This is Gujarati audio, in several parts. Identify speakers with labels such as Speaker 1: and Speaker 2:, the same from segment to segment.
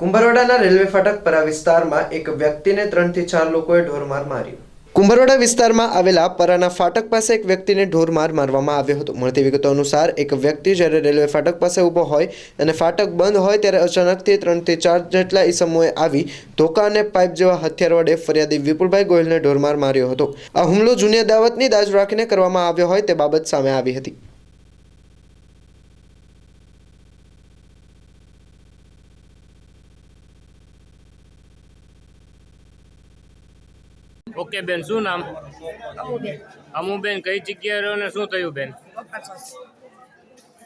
Speaker 1: કુંભરવાડાના રેલવે ફાટક પરા વિસ્તારમાં એક વ્યક્તિને ત્રણથી ચાર લોકોએ ઢોરમાર માર્યો. કુંભરવાડા વિસ્તારમાં આવેલા પરાના ફાટક પાસે એક વ્યક્તિને ઢોરમાર મારવામાં આવ્યો હતો. મળતી વિગતો અનુસાર, એક વ્યક્તિ જ્યારે રેલવે ફાટક પાસે ઊભો હોય અને ફાટક બંધ હોય ત્યારે અચાનકથી ત્રણથી ચાર જેટલા ઈસમોએ આવી ધોકા અને પાઇપ જેવા હથિયાર વડે ફરિયાદી વિપુલભાઈ ગોયલને ઢોરમાર માર્યો હતો. આ હુમલો જૂની અદાવતની દાજ રાખીને કરવામાં આવ્યો હોય તે બાબત સામે આવી હતી.
Speaker 2: ઓકે બેન, શું નામ?
Speaker 3: અમુબેન
Speaker 2: અમુબેન કઈ જગ્યાએ રહ્યો ને શું થયું બેન?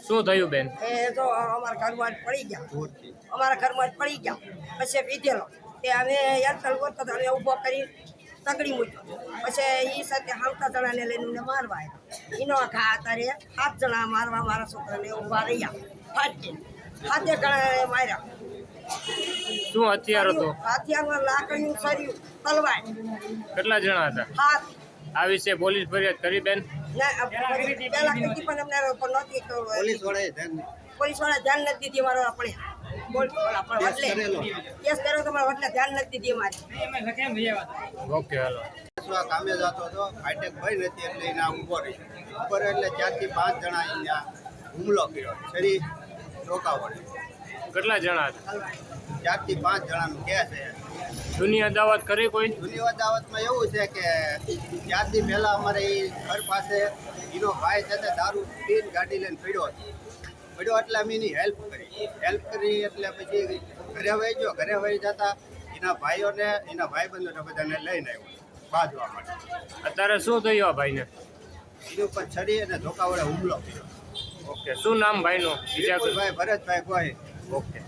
Speaker 2: શું થયું બેન?
Speaker 3: એ તો અમારા ઘરમાં જ પડી ગયા. અમારા ઘરમાં જ પડી ગયા. પછી પીધેલો તે અમે યંત્ર ગોતતો તો અમે ઊભો કરી તગડી મૂક્યો. પછી એ સાથે હાલતા જણાને લઈને મારવા આવ્યા. એનો ઘા અત્યારે સાત જણા મારવા મારા છોકરાને ઊભા રહ્યા. ફાટી હાથે ઘણા માર્યા.
Speaker 2: શું હથિયાર હતો?
Speaker 3: હથિયારમાં લાકડીનું સર્યું તલવાર.
Speaker 2: કેટલા જણા હતા? આ વિશે પોલીસ ફરિયાદ કરી બેન?
Speaker 3: પોલીસ પોલીસવાળા ધ્યાન નથી દીધી મારો આપણે.
Speaker 2: ઓકે હાલો.
Speaker 4: કામે જતો હતો ફાટક ભાઈ નથી એટલે એના ઊભો રહી. ઊભો એટલે ચારથી પાંચ જણા અહીંયા હુમલો કર્યો. શરીર
Speaker 2: કેટલા જણા હતા
Speaker 4: ચારથી પાંચ જણાનું કે છે.
Speaker 2: જૂની અદાવત કરી કોઈ?
Speaker 4: જૂની અદાવતમાં એવું છે કે ત્યારથી પહેલાં અમારે એ ઘર પાસે એનો ભાઈ સાથે દારૂ પીન ગાડી લઈને પડ્યો પડ્યો એટલે અમે એની હેલ્પ કરી. હેલ્પ કરી એટલે પછી ઘરે વહી ગયો. ઘરે વહી જતા એના ભાઈઓને એના ભાઈબંધોને બધાને લઈને આવ્યો. બાંધવા માટે.
Speaker 2: અત્યારે શું થયું આ ભાઈને?
Speaker 4: એની ઉપર છરી અને ધોકા વડે હુમલો કર્યો.
Speaker 2: ઓકે શું નામ ભાઈનું? બીજા
Speaker 4: ભાઈ ભરતભાઈ ગોહિલ.
Speaker 2: ઓકે